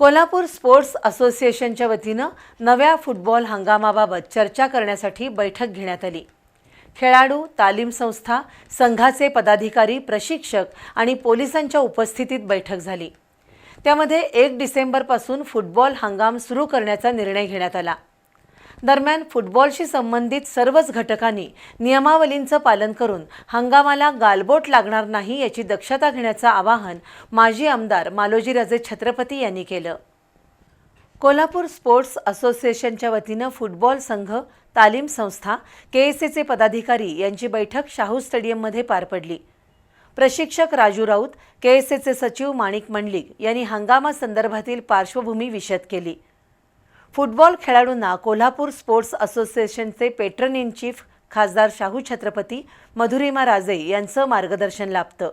Kolhapur sports असोसिएशनच्या वतीनं नव्या फुटबॉल हंगामाबाबत चर्चा करण्यासाठी बैठक घेण्यात आली. खेळाडू तालीम संस्था संघाचे पदाधिकारी प्रशिक्षक आणि पोलिसांच्या उपस्थितीत बैठक झाली. त्यामध्ये एक डिसेंबरपासून फुटबॉल हंगाम सुरू करण्याचा निर्णय घेण्यात आला. दरम्यान फुटबॉलशी संबंधित सर्वच घटकांनी नियमावलींचं पालन करून हंगामाला गालबोट लागणार नाही याची दक्षता घेण्याचं आवाहन माजी आमदार मालोजीराजे छत्रपती यांनी केलं. कोल्हापूर स्पोर्ट्स असोसिएशनच्या वतीनं फुटबॉल संघ तालीम संस्था के एस एचे पदाधिकारी यांची बैठक शाहू स्टेडियममध्ये पार पडली. प्रशिक्षक राजू राऊत के एस एचे सचिव माणिक मंडलिक यांनी हंगामासंदर्भातील पार्श्वभूमी विशद केली. फुटबॉल खेळाडूंना कोल्हापूर स्पोर्ट्स असोसिएशनचे पेट्रन इन चीफ खासदार शाहू छत्रपती मधुरिमा राजे यांचं मार्गदर्शन लाभतं.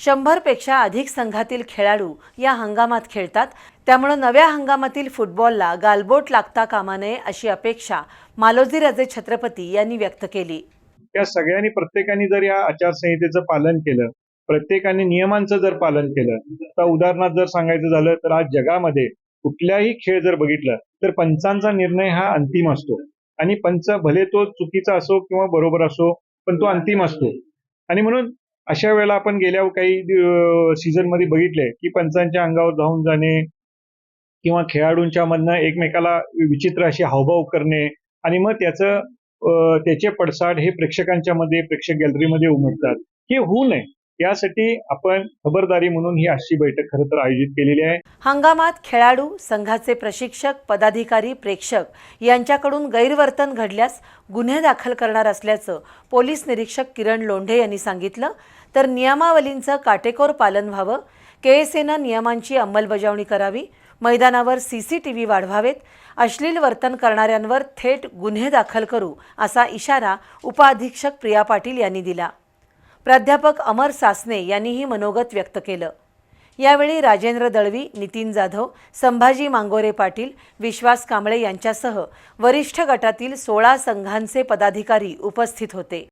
शंभरपेक्षा अधिक संघातील खेळाडू या हंगामात खेळतात. त्यामुळं नव्या हंगामातील फुटबॉलला गालबोट लागता कामा नये अशी अपेक्षा मालोजीराजे छत्रपती यांनी व्यक्त केली. त्या सगळ्यांनी प्रत्येकाने जर या आचारसंहितेचं पालन केलं प्रत्येकाने नियमांचं जर पालन केलं तर उदाहरणार्थ जर सांगायचं झालं तर आज जगामध्ये कुठल्याही खेळ जर बघितलं तर पंचांचा निर्णय हा अंतिम असतो. आणि पंच भले तो चुकीचा असो किंवा बरोबर असो पण तो अंतिम असतो. आणि म्हणून अशा वेळेला आपण गेल्या काही सीझनमध्ये बघितले की पंचांच्या अंगावर धावून जाणे किंवा खेळाडूंच्या मधनं एकमेकाला विचित्र अशी हावभाव करणे आणि मग त्याचं त्याचे पडसाद हे प्रेक्षकांच्या मध्ये प्रेक्षक गॅलरीमध्ये उमटतात. हे होऊ नये. यासाठी आपण खबरदारी म्हणून ही अशी बैठक खरं तर आयोजित केलेली आहे. हंगामात खेळाडू संघाचे प्रशिक्षक पदाधिकारी प्रेक्षक यांच्याकडून गैरवर्तन घडल्यास गुन्हे दाखल करणार असल्याचं पोलीस निरीक्षक किरण लोंढे यांनी सांगितलं. तर नियमावलींचं काटेकोर पालन व्हावं. के एस एनं नियमांची अंमलबजावणी करावी. मैदानावर सी सी टी व्ही वाढवावेत. अश्लील वर्तन करणाऱ्यांवर थेट गुन्हे दाखल करू असा इशारा उपअधीक्षक प्रिया पाटील यांनी दिला. प्राध्यापक अमर सासने यांनीही मनोगत व्यक्त केलं. यावेळी राजेंद्र दळवी नितीन जाधव संभाजी मांगोरे पाटील विश्वास कांबळे यांच्यासह वरिष्ठ गटातील सोळा संघांचे पदाधिकारी उपस्थित होते.